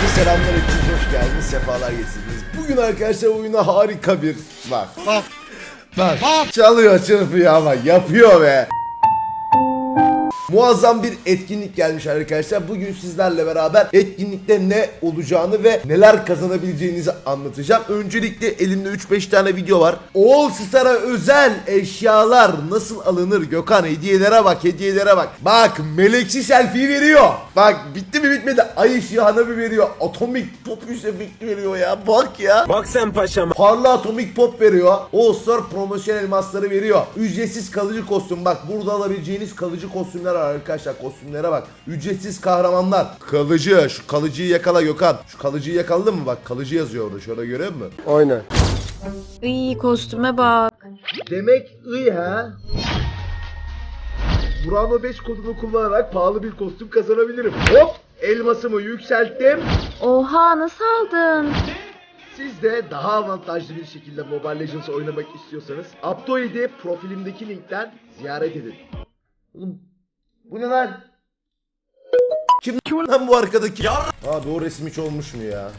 Herkese selamlar hepiniz hoş geldiniz sefalar getirdiniz. Bugün arkadaşlar oyuna harika bir bak. Bak. Bak. Çalıyor çırpıyor ama yapıyor be. Muazzam bir etkinlik gelmiş arkadaşlar. Bugün sizlerle beraber etkinlikte ne olacağını ve neler kazanabileceğinizi anlatacağım. Öncelikle elimde 3-5 tane video var. All Star'a özel eşyalar nasıl alınır Gökhan hediyelere bak hediyelere bak. Bak meleksi selfie veriyor. Bak bitti mi bitmedi. Ay ışığı hanabi veriyor. Atomik pop efekti veriyor ya. Bak ya. Bak sen paşama. Parla atomik pop veriyor. All Star promosyon elmasları veriyor. Ücretsiz kalıcı kostüm. Bak burada alabileceğiniz kalıcı kostümler var arkadaşlar. Kostümlere bak. Ücretsiz kahramanlar. Kalıcı. Şu kalıcıyı yakala Gökhan. Şu kalıcıyı yakaladın mı? Bak kalıcı yazıyor orada. Şöyle görüyor musun? Aynen. İyi kostüme bak. Demek iyi ha. Murano 5 kodunu kullanarak pahalı bir kostüm kazanabilirim. Hop! Elmasımı yükselttim. Oha nasıl aldın? Siz de daha avantajlı bir şekilde Mobile Legends oynamak istiyorsanız Aptoid'i profilimdeki linkten ziyaret edin. Oğlum bu ne lan? Kim, kim lan bu arkadaki? Ya. Abi o resim hiç olmuş mu ya?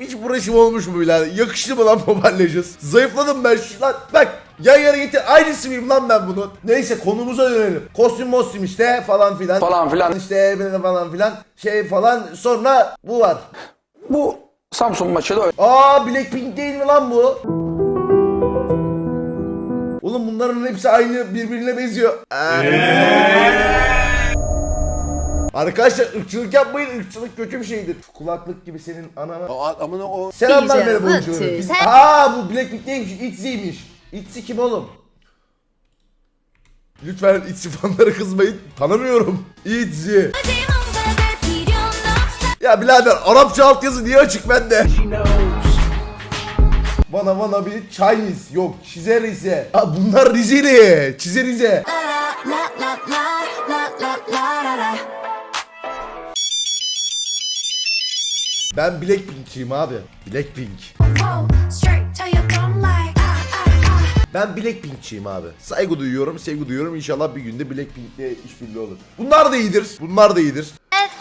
Hiç bu resim olmuş mu birader? Yakıştı mı lan Mobile Legends? Zayıfladım ben şu lan. Bak yan yana getir. Aynısı mıyım lan ben bunu? Neyse konumuza dönelim. Kostüm mostüm işte falan filan. Falan filan. İşte falan filan. Şey falan. Sonra bu var. Bu Samsun maçı da öyle. Aa Blackpink değil mi lan bu? Oğlum bunların hepsi aynı birbirine benziyor. Arkadaşlar ırkçılık yapmayın. ırkçılık kötü bir şeydir. Şu kulaklık gibi senin anana. Amına o Selamlar merhaba oyuncuları. Biz... sen- Aa bu Blackpink değilmiş. Itzy'ymiş. Itzy kim oğlum? Lütfen Itzy fanları kızmayın. Tanımıyorum. Itzy. Ya birader Arapça altyazı niye açık bende? Bana bana bir Chinese yok çizer ise. Ha bunlar Rizeli. Çizer Rize. Ben Blackpink'çiyim abi. Blackpink. Ben Blackpink'çiyim abi. Saygı duyuyorum, sevgi duyuyorum. İnşallah bir günde Blackpink'le işbirliği olur. Bunlar da iyidir. Bunlar da iyidir.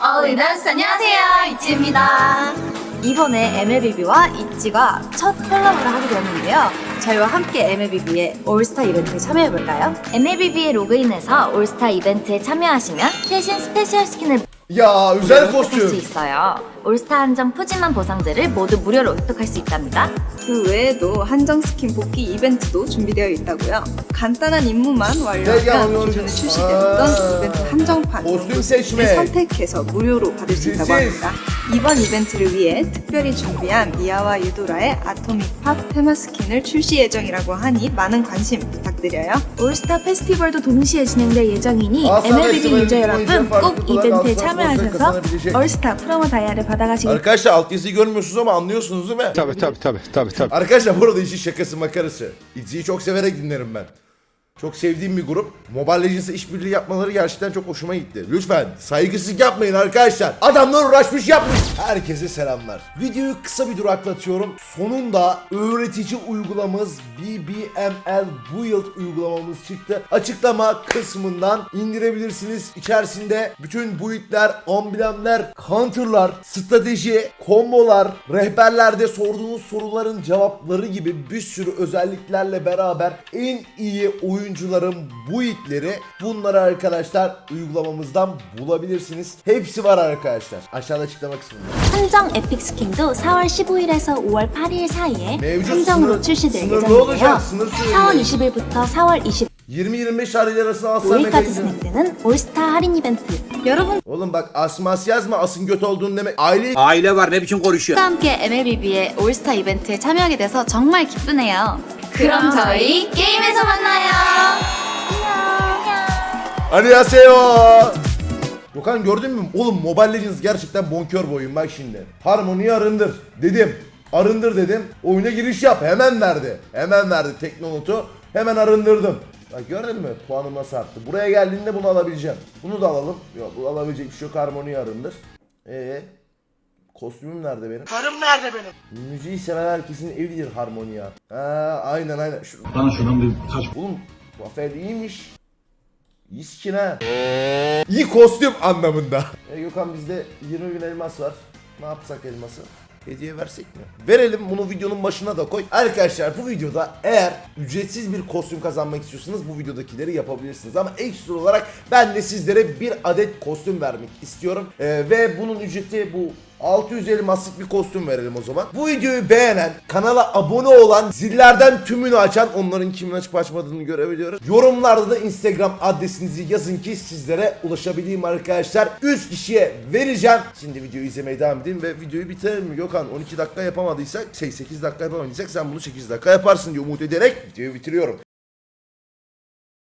어린아스 안녕하세요 이치입니다 이번에 MLBB와 이치가 첫 콜라보를 하게 되었는데요 저희와 함께 MLBB의 올스타 이벤트에 참여해볼까요? MLBB에 로그인해서 올스타 이벤트에 참여하시면 최신 스페셜 스킨을 Özel 무료로 획득할 수 kostüm. 있어요 올스타 한정 푸짐한 보상들을 모두 무료로 획득할 수 있답니다 그 외에도 한정 스킨 복귀 이벤트도 준비되어 있다고요. 간단한 임무만 네, 완료하면 야, 기존에 아. 출시되었던 이벤트 한정판 코스튬 세심해. 선택해서 무료로 받을 수 있다고 This is- 합니다. 이번 이벤트를 위해 특별히 준비한 미아와 유도라의 아토믹 팝 테마 스킨을 출시 예정이라고 하니 많은 관심 부탁드려요. 올스타 페스티벌도 동시에 진행될 예정이니 MLBB 페스티벌 유저 여러분 꼭 이벤트에 아싸, 참여하셔서 kazanabilecek. 올스타 프로모 다이아를 받아가시길 Arkadaşlar altyazıyı görmüyorsunuz ama anlıyorsunuz değil mi? tabi tabi tabi tabi tabi. Arkadaşlar burada işi şakası makarası. Itzy'yi çok severek dinlerim ben. Çok sevdiğim bir grup. Mobile Legends'la işbirliği yapmaları gerçekten çok hoşuma gitti. Lütfen saygısızlık yapmayın arkadaşlar. Adamlar uğraşmış yapmış. Herkese selamlar. Videoyu kısa bir duraklatıyorum. Sonunda öğretici uygulamamız BBML Build uygulamamız çıktı. Açıklama kısmından indirebilirsiniz. İçerisinde bütün build'ler, amblemler, counter'lar, strateji, kombolar, rehberlerde sorduğunuz soruların cevapları gibi bir sürü özelliklerle beraber en iyi oyuncuların build'leri bunları arkadaşlar uygulamamızdan bulabilirsiniz. Hepsi var arkadaşlar. Aşağıda açıklama kısmında. 한정 에픽 스킨도 4월 15일에서 5월 8일 사이에 mevcut 한정으로 sınır, 출시될 sınırlı olacak. 예정인데요. Sınır 4월 süreli. 20일부터 4월 20-25 tarihler arasında aslan 25일까지 mekanismi. 진행되는 올스타 할인 이벤트 여러분과 Oğlum bak asmas yazma asın göt olduğunu demek. Aile Aile var ne biçim konuşuyor. 함께 MLBB의 올스타 이벤트에 참여하게 돼서 정말 기쁘네요. 그럼 저희 게임에서 만나요. Annyeonghaseyo. Gökhan gördün mü? Oğlum Mobile Legends gerçekten bonkör bir oyun bak şimdi. Harmoniyi arındır dedim. Arındır dedim. Oyuna giriş yap. Hemen verdi. Hemen verdi teknonotu. Hemen arındırdım. Bak gördün mü? Puanım nasıl arttı. Buraya geldiğinde bunu alabileceğim. Bunu da alalım. Yok bu alabilecek bir şey yok. Harmoniyi arındır. Ee, kostümüm nerede benim? Karım nerede benim? Müziği seven herkesin evidir harmonia. Ha aynen aynen. Şu... Bana şuradan bir taş Oğlum Rafael iyiymiş. İyi skin ha. İyi kostüm anlamında. E Gökhan bizde 20 bin elmas var. Ne yapsak elması? Hediye versek mi? Verelim bunu videonun başına da koy. Arkadaşlar bu videoda eğer ücretsiz bir kostüm kazanmak istiyorsanız bu videodakileri yapabilirsiniz. Ama ekstra olarak ben de sizlere bir adet kostüm vermek istiyorum. Ee, ve bunun ücreti bu 600 elmaslık bir kostüm verelim o zaman. Bu videoyu beğenen, kanala abone olan, zillerden tümünü açan, onların kimin açıp açmadığını görebiliyoruz. Yorumlarda da Instagram adresinizi yazın ki sizlere ulaşabileyim arkadaşlar. 3 kişiye vereceğim. Şimdi videoyu izlemeye devam edeyim ve videoyu bitirelim mi Gökhan? 12 dakika yapamadıysak, şey 8 dakika yapamadıysak sen bunu 8 dakika yaparsın diye umut ederek videoyu bitiriyorum.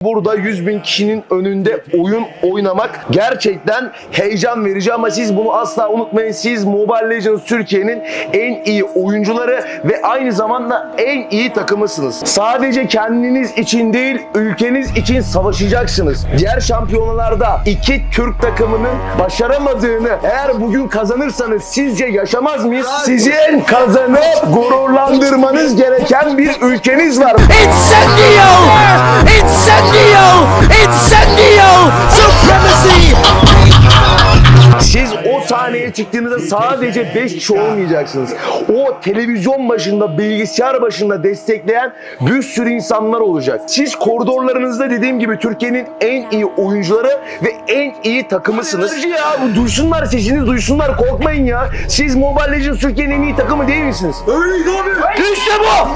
Burada 100 bin kişinin önünde oyun oynamak gerçekten heyecan verici ama siz bunu asla unutmayın. Siz Mobile Legends Türkiye'nin en iyi oyuncuları ve aynı zamanda en iyi takımısınız. Sadece kendiniz için değil, ülkeniz için savaşacaksınız. Diğer şampiyonalarda iki Türk takımının başaramadığını eğer bugün kazanırsanız sizce yaşamaz mıyız? Sizin kazanıp gururlandırmanız gereken bir ülkeniz var. Incendio! Incendio! Incendio! Supremacy! Siz o sahneye çıktığınızda sadece 5 kişi olmayacaksınız. O televizyon başında, bilgisayar başında destekleyen bir sürü insanlar olacak. Siz koridorlarınızda dediğim gibi Türkiye'nin en iyi oyuncuları ve en iyi takımısınız. Ya bu duysunlar sesiniz duysunlar korkmayın ya. Siz Mobile Legends Türkiye'nin en iyi takımı değil misiniz? Öyleyiz abi. İşte bu.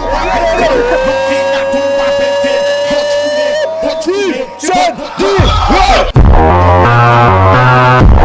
起，三、二、一。